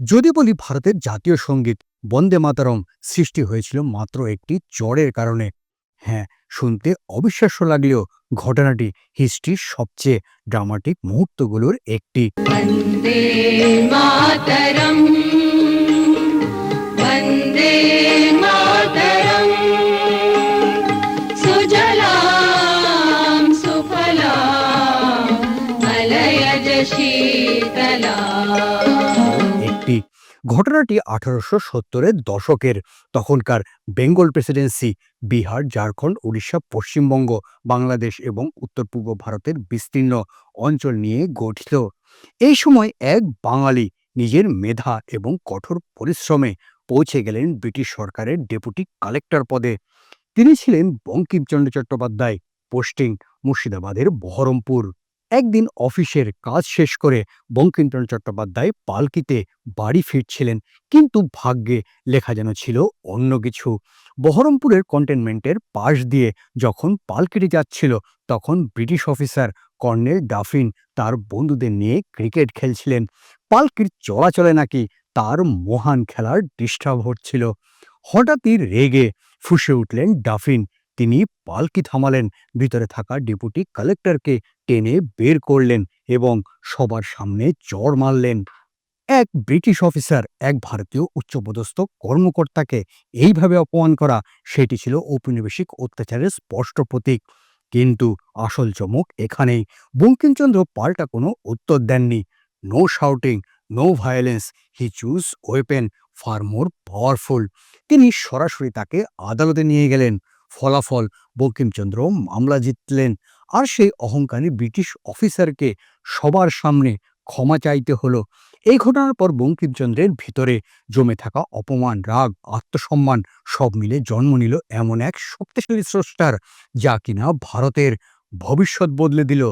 যদি বলি ভারতের জাতীয় সংগীত, বন্দে মাতারম সৃষ্টি হয়েছিল মাত্র একটি চরের কারণে। হ্যাঁ শুনতে অবিশ্বাস্য লাগলেও ঘটনাটি হিস্ট্রির সবচেয়ে ড্রামাটিক মুহূর্তগুলোর একটি। ঘটনাটি আঠারোশো সত্তরের দশকের তখনকার বেঙ্গল প্রেসিডেন্সি, বিহার, ঝাড়খণ্ড, উড়িষ্যা, পশ্চিমবঙ্গ, বাংলাদেশ এবং উত্তর পূর্ব ভারতের বিস্তীর্ণ অঞ্চল নিয়ে গঠিত। এই সময় এক বাঙালি নিজের মেধা এবং কঠোর পরিশ্রমে পৌঁছে গেলেন ব্রিটিশ সরকারের ডেপুটি কালেক্টর পদে। তিনি ছিলেন বঙ্কিমচন্দ্র চট্টোপাধ্যায়, পোস্টিং মুর্শিদাবাদের বহরমপুর। একদিন অফিসের কাজ শেষ করে বঙ্কিমচন্দ্র চট্টোপাধ্যায় পালকিতে বাড়ি ফিরছিলেন, কিন্তু ভাগ্যে লেখা যেন ছিল অন্য কিছু। বহরমপুরের কন্টেনমেন্টের পাশ দিয়ে যখন পালকিটি যাচ্ছিল, তখন ব্রিটিশ অফিসার কর্নেল ডাফিন তার বন্ধুদের নিয়ে ক্রিকেট খেলছিলেন। পালকির চলাচলে নাকি তার মহান খেলার ডিস্টার্ব হচ্ছিল। হঠাৎই রেগে ফুসে উঠলেন ডাফিন। তিনি পালকি থামালেন। ভিতরে থাকা ডেপুটি কালেক্টরকে টেনে বের করলেন এবং সবার সামনে চড় মারলেন। এক ব্রিটিশ অফিসার, এক ভারতীয় উচ্চপদস্থ কর্মকর্তাকে এইভাবে অপমান করা, সেটি ছিল ঔপনিবেশিক অত্যাচারের স্পষ্ট প্রতীক। কিন্তু আসল চমক এখানেই। বঙ্কিমচন্দ্র পাল্টা কোনো উত্তর দেননি। No shouting no violence he choose weapon far more powerful তিনি সরাসরি তাকে আদালতে নিয়ে গেলেন। ফলাফল বঙ্কিমচন্দ্র মামলা জিতলেন। আর সেই অহংকারী ব্রিটিশ অফিসারকে সবার সামনে ক্ষমা চাইতে হলো। এই ঘটনার পর বঙ্কিমচন্দ্রের ভিতরে জমে থাকা অপমান, রাগ, আত্মসম্মান সব মিলে জন্ম নিল এমন এক শক্তিশালী স্রষ্টার যা কিনা ভারতের ভবিষ্যৎ বদলে দিল।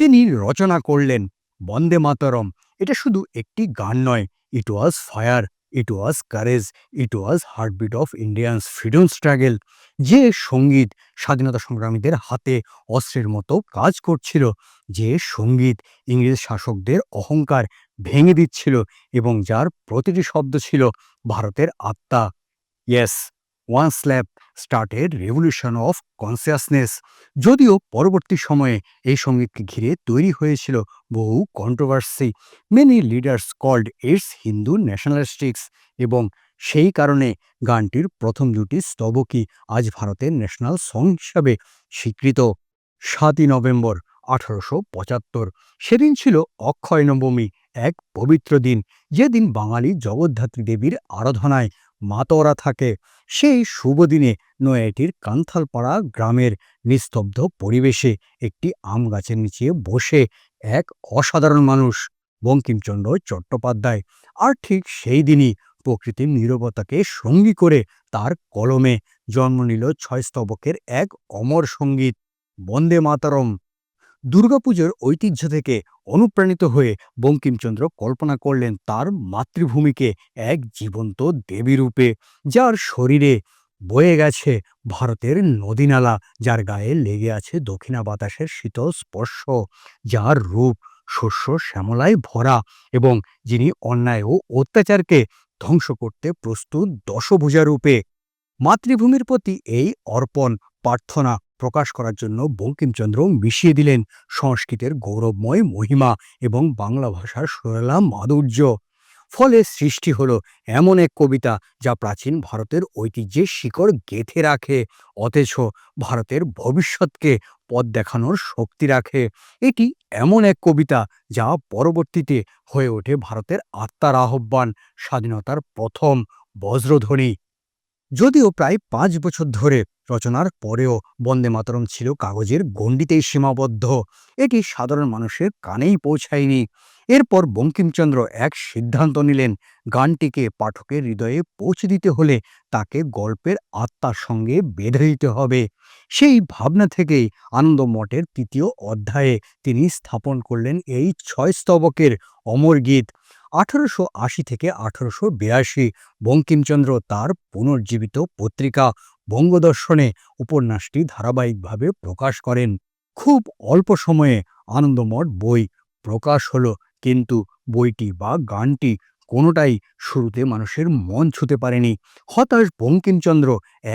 তিনি রচনা করলেন, বন্দে মাতরম। এটা শুধু একটি গান নয়, it was fire. It was courage it was heartbeat of Indians freedom struggle যে সংগীত স্বাধীনতা সংগ্রামীদের হাতে অস্ত্রের মতো কাজ করছিল, যে সংগীত ইংরেজ শাসকদের অহংকার ভেঙে দিচ্ছিল এবং যার প্রতিটি শব্দ ছিল ভারতের আত্মা। Yes one slap started revolution of consciousness যদিও পরবর্তী সময়ে এই সঙ্গীতকে ঘিরে তৈরি হয়েছিল বহু controversy many leaders called its Hindu nationalistics এবং সেই কারণে গানটির প্রথম দুটি স্তবকই আজ ভারতের ন্যাশনাল সং হিসাবে স্বীকৃত। সাতই নভেম্বর আঠারোশো পঁচাত্তর, সেদিন ছিল অক্ষয় নবমী, এক পবিত্র দিন। যেদিন বাঙালি জগদ্ধাত্রী দেবীর আরাধনায় মাতোরা থাকে। সেই শুভ দিনে নয়াটির কান্থালপাড়া গ্রামের নিস্তব্ধ পরিবেশে একটি আম গাছের নিচে বসে এক অসাধারণ মানুষ বঙ্কিমচন্দ্র চট্টোপাধ্যায়। আর ঠিক সেই দিনই প্রকৃতির নীরবতাকে সঙ্গী করে তার কলমে জন্ম নিল ছয় স্তবকের এক অমর সংগীত, বন্দে মাতারম। দুর্গাপুজোর ঐতিহ্য থেকে অনুপ্রাণিত হয়ে বঙ্কিমচন্দ্র কল্পনা করলেন তার মাতৃভূমিকে এক জীবন্ত দেবী রূপে যার শরীরে বয়ে গেছে ভারতের নদীনালা, যার গায়ে লেগে আছে দক্ষিণা বাতাসের শীতল স্পর্শ, যার রূপ শস্য শ্যামলায় ভরা এবং যিনি অন্যায় ও অত্যাচারকে ধ্বংস করতে প্রস্তুত দশভুজা রূপে মাতৃভূমির প্রতি এই অর্পণ, প্রার্থনা প্রকাশ করার জন্য বঙ্কিমচন্দ্র মিশিয়ে দিলেন সংস্কৃতের গৌরবময় মহিমা এবং বাংলা ভাষার সরলা মাধুর্য। ফলে সৃষ্টি হলো এমন এক কবিতা যা প্রাচীন ভারতের ঐতিহ্যের শিকড় গেঁথে রাখে, অথচ ভারতের ভবিষ্যৎকে পথ দেখানোর শক্তি রাখে। এটি এমন এক কবিতা যা পরবর্তীতে হয়ে ওঠে ভারতের আত্মার আহ্বান, স্বাধীনতার প্রথম বজ্রধ্বনি। যদিও প্রায় পাঁচ বছর ধরে রচনার পরেও বন্দে মাতরম ছিল কাগজের গণ্ডিতেই সীমাবদ্ধ। এটি সাধারণ মানুষের কানেই পৌঁছায়নি। এরপর বঙ্কিমচন্দ্র এক সিদ্ধান্ত নিলেন, গানটিকে পাঠকের হৃদয়ে পৌঁছে দিতে হলে তাকে গল্পের আত্মার সঙ্গে বেঁধে দিতে হবে। সেই ভাবনা থেকেই আনন্দ মঠের তৃতীয় অধ্যায়ে তিনি স্থাপন করলেন এই ছয় স্তবকের অমর গীত। আঠারোশো আশি থেকে আঠারোশো বিরাশি বঙ্কিমচন্দ্র তার পুনর্জীবিত পত্রিকা বঙ্গদর্শনে উপন্যাসটি ধারাবাহিকভাবে প্রকাশ করেন। খুব অল্প সময়ে আনন্দমঠ বই প্রকাশ হলো, কিন্তু বইটি বা গানটি কোনোটাই শুরুতে মানুষের মন ছুতে পারেনি। হতাশ বঙ্কিমচন্দ্র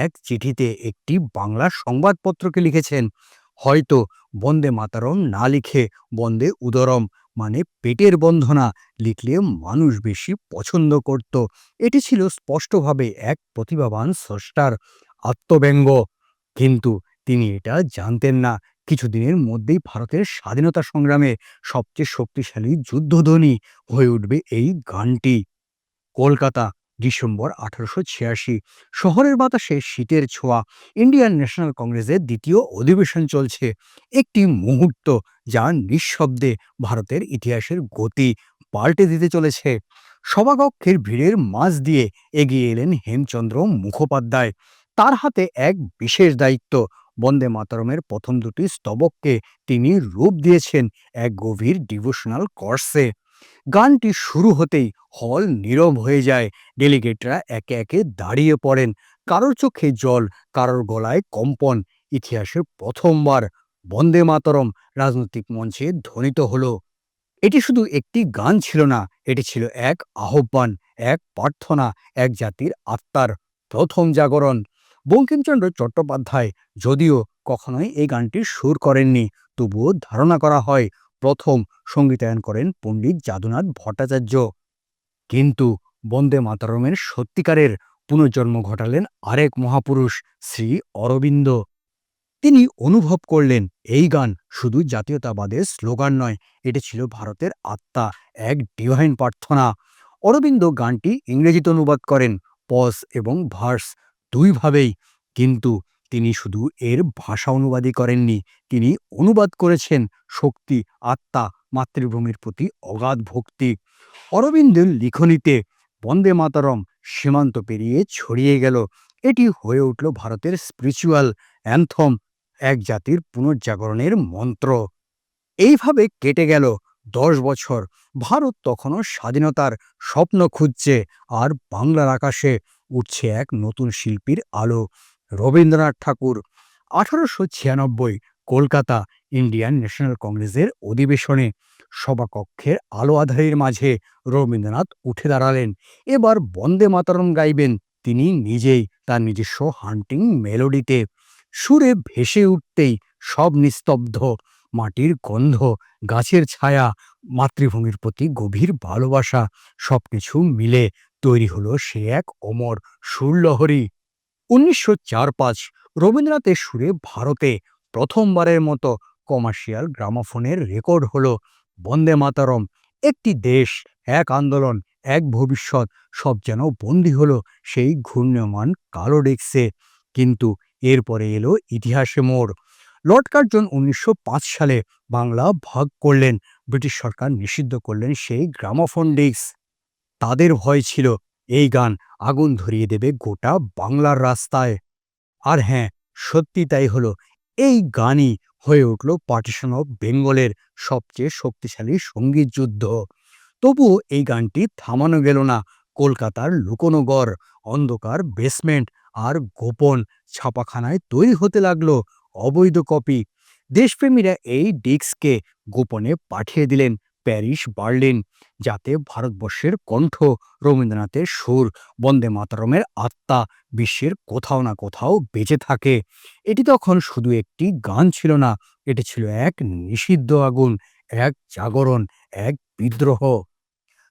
এক চিঠিতে একটি বাংলা সংবাদপত্রকে লিখেছেন, হয়তো বন্দে মাতারম না লিখে বন্দে উদরম। মানে পেটের বন্ধনা লিখলে মানুষ বেশি পছন্দ করত। এটি ছিল স্পষ্টভাবে এক প্রতিভাবান স্রষ্টার আত্মব্যঙ্গ। কিন্তু তিনি এটা জানতেন না। কিছুদিনের মধ্যেই ভারতের স্বাধীনতা সংগ্রামে সবচেয়ে শক্তিশালী যুদ্ধধ্বনি হয়ে উঠবে এই গানটি। কলকাতা ডিসেম্বর আঠারোশো ছিয়াশি। শহরের বাতাসে শীতের ছোঁয়া। ইন্ডিয়ান ন্যাশনাল কংগ্রেসের দ্বিতীয় অধিবেশন চলছে। একটি মুহূর্ত যা নিঃশব্দে ভারতের ইতিহাসের গতি পাল্টে দিতে চলেছে। সভাকক্ষের ভিড়ের মাঝ দিয়ে এগিয়ে এলেন হেমচন্দ্র মুখোপাধ্যায়। তার হাতে এক বিশেষ দায়িত্ব। বন্দে মাতরমের প্রথম দুটি স্তবককে তিনি রূপ দিয়েছেন এক গভীর ডিভোশনাল কোর্সে। গানটি শুরু হতেই হল নীরব হয়ে যায়। ডেলিগেটরা একে একে দাঁড়িয়ে পড়েন। কারোর চোখে জল, কারোর গলায় কম্পন। ইতিহাসের প্রথমবার বন্দে মাতরম রাজনৈতিক মঞ্চে ধ্বনিত হলো। এটি শুধু একটি গান ছিল না, এটি ছিল এক আহ্বান, এক প্রার্থনা, এক জাতির আত্মার প্রথম জাগরণ। বঙ্কিমচন্দ্র চট্টোপাধ্যায় যদিও কখনোই এই গানটির সুর করেননি, তবুও ধারণা করা হয় প্রথম সঙ্গীতায়ন করেন পণ্ডিত যাদুনাথ ভট্টাচার্য। কিন্তু বন্দে মাতারমের সত্যিকারের পুনর্জন্ম ঘটালেন আরেক মহাপুরুষ, শ্রী অরবিন্দ। তিনি অনুভব করলেন, এই গান শুধু জাতীয়তাবাদের স্লোগান নয়, এটি ছিল ভারতের আত্মা, এক ডিভাইন প্রার্থনা। অরবিন্দ গানটি ইংরেজিতে অনুবাদ করেন পজ এবং ভার্স, দুইভাবেই। কিন্তু তিনি শুধু এর ভাষা অনুবাদই করেননি, তিনি অনুবাদ করেছেন শক্তি, আত্মা, মাতৃভূমির প্রতি অগাধ ভক্তি। অরবিন্দের লিখনীতে বন্দে মাতরম সীমান্ত পেরিয়ে ছড়িয়ে গেল। এটি হয়ে উঠল ভারতের স্পিরিচুয়াল অ্যান্থম এক জাতির পুনর্জাগরণের মন্ত্র। এইভাবে কেটে গেল দশ বছর। ভারত তখনও স্বাধীনতার স্বপ্ন খুঁজছে, আর বাংলার আকাশে উঠছে এক নতুন শিল্পীর আলো। রবীন্দ্রনাথ ঠাকুর আঠারোশো ছিয়ানব্বই কলকাতা ইন্ডিয়ান ন্যাশনাল কংগ্রেসের অধিবেশনে সভাকক্ষের আলো আধারের মাঝে রবীন্দ্রনাথ উঠে দাঁড়ালেন। এবার বন্দে মাতরম গাইবেন তিনি নিজেই তার নিজস্ব হান্টিং মেলোডিতে। সুরে ভেসে উঠতেই সব নিস্তব্ধ, মাটির গন্ধ, গাছের ছায়া, মাতৃভূমির প্রতি গভীর ভালোবাসা, সবকিছু মিলে তৈরি হলো সে এক অমর সুরলহরী। উনিশশো চার পাঁচ রবীন্দ্রনাথের সুরে ভারতে প্রথমবারের মতো কমার্শিয়াল গ্রামাফোনের রেকর্ড হলো বন্দে মাতারম। একটি দেশ, এক আন্দোলন, এক ভবিষ্যৎ, সব যেন বন্দী হলো সেই ঘূর্ণয়মান কালো ডেক্সে কিন্তু এরপরে এলো ইতিহাসে মোড়। লর্ড কার্জন উনিশশো পাঁচ সালে বাংলা ভাগ করলেন, ব্রিটিশ সরকার নিষিদ্ধ করলেন সেই গ্রামোফোন ডিস্ক তাদের ভয় ছিল, এই গান আগুন ধরিয়ে দেবে গোটা বাংলার রাস্তায়। আর হ্যাঁ সত্যি তাই হলো। এই গানই হয়ে উঠল পার্টিশন অফ বেঙ্গলের সবচেয়ে শক্তিশালী সংগীত যুদ্ধ। তবুও এই গানটি থামানো গেল না। কলকাতার লুকোনো গড় অন্ধকার বেসমেন্ট আর গোপন ছাপাখানায় তৈরি হতে লাগল অবৈধ কপি দেশপ্রেমীরা এই ডিস্ককে গোপনে পাঠিয়ে দিলেন। প্যারিস, বার্লিন, যাতে ভারতবর্ষের কণ্ঠ রবীন্দ্রনাথের সুর বন্দে মাতরমের আত্মা বিশ্বের কোথাও না কোথাও বেঁচে থাকে। এটি তখন শুধু একটি গান ছিল না, এটি ছিল এক নিষিদ্ধ আগুন, এক জাগরণ, এক বিদ্রোহ।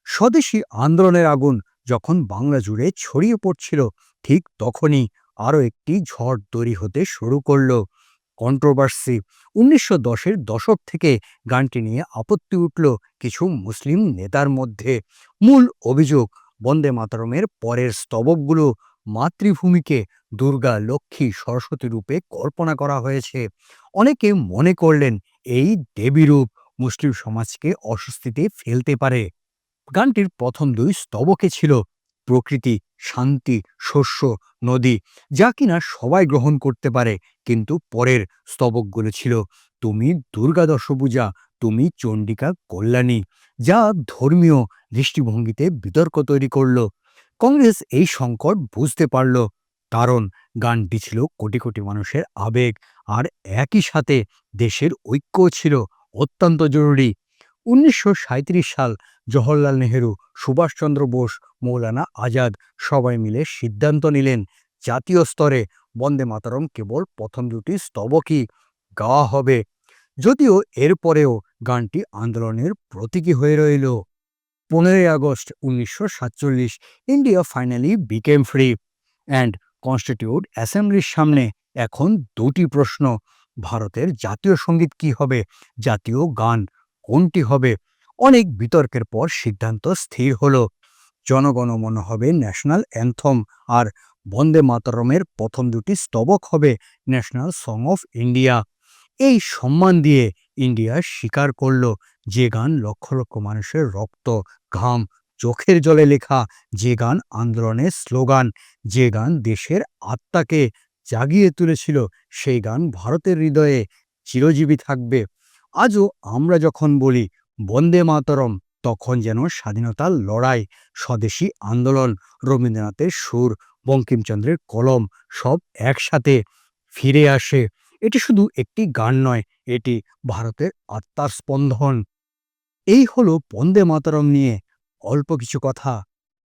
স্বদেশী আন্দোলনের আগুন যখন বাংলা জুড়ে ছড়িয়ে পড়ছিল, ঠিক তখনই আরও একটি ঝড় তৈরি হতে শুরু করল। কন্ট্রোভার্সি উনিশশো দশের দশক থেকে গানটি নিয়ে আপত্তি উঠল কিছু মুসলিম নেতার মধ্যে। মূল অভিযোগ, বন্দে মাতরমের পরের স্তবকগুলো মাতৃভূমিকে দুর্গা লক্ষ্মী সরস্বতী রূপে কল্পনা করা হয়েছে। অনেকে মনে করলেন এই দেবীরূপ মুসলিম সমাজকে অস্বস্তিতে ফেলতে পারে। গানটির প্রথম দুই স্তবকে ছিল প্রকৃতি, শান্তি, শস্য, নদী, যা কিনা সবাই গ্রহণ করতে পারে, কিন্তু পরের স্তবকগুলো ছিল, তুমি দুর্গা দশপূজা, তুমি চণ্ডিকা কল্যাণী যা ধর্মীয় দৃষ্টিভঙ্গিতে বিতর্ক তৈরি করল। কংগ্রেস এই সংকট বুঝতে পারল। কারণ গানটি ছিল কোটি কোটি মানুষের আবেগ, আর একই সাথে দেশের ঐক্য ছিল অত্যন্ত জরুরি। উনিশশো সাঁইত্রিশ সাল জওহরলাল নেহেরু, সুভাষচন্দ্র বোস মৌলানা আজাদ। সবাই মিলে সিদ্ধান্ত নিলেন, জাতীয় স্তরে বন্দে মাতরম কেবল প্রথম দুটি স্তবকই গাওয়া হবে। যদিও এরপরেও গানটি আন্দোলনের প্রতীকী হয়ে রইল। পনেরোই আগস্ট উনিশশো সাতচল্লিশ, India finally became free and constituent অ্যাসেম্বলির সামনে এখন দুটি প্রশ্ন, ভারতের জাতীয় সংগীত কি হবে, জাতীয় গান কোনটি হবে? অনেক বিতর্কের পর সিদ্ধান্ত স্থির হলো। জনগণমন হবে ন্যাশনাল অ্যান্থম আর বন্দে মাতরমের প্রথম দুটি স্তবক হবে ন্যাশনাল সং অফ ইন্ডিয়া। এই সম্মান দিয়ে ইন্ডিয়া স্বীকার করল যে গান লক্ষ লক্ষ মানুষের রক্ত, ঘাম, চোখের জলে লেখা, যে গান আন্দোলনের স্লোগান, যে গান দেশের আত্মাকে জাগিয়ে তুলেছিল, সেই গান ভারতের হৃদয়ে চিরজীবী থাকবে। আজও আমরা যখন বলি বন্দে মাতরম তখন যেন স্বাধীনতার লড়াই, স্বদেশী আন্দোলন, রবীন্দ্রনাথের সুর, বঙ্কিমচন্দ্রের কলম সব একসাথে ফিরে আসে। এটি শুধু একটি গান নয়, এটি ভারতের আত্মার স্পন্দন। এই হলো বন্দে মাতরম নিয়ে অল্প কিছু কথা।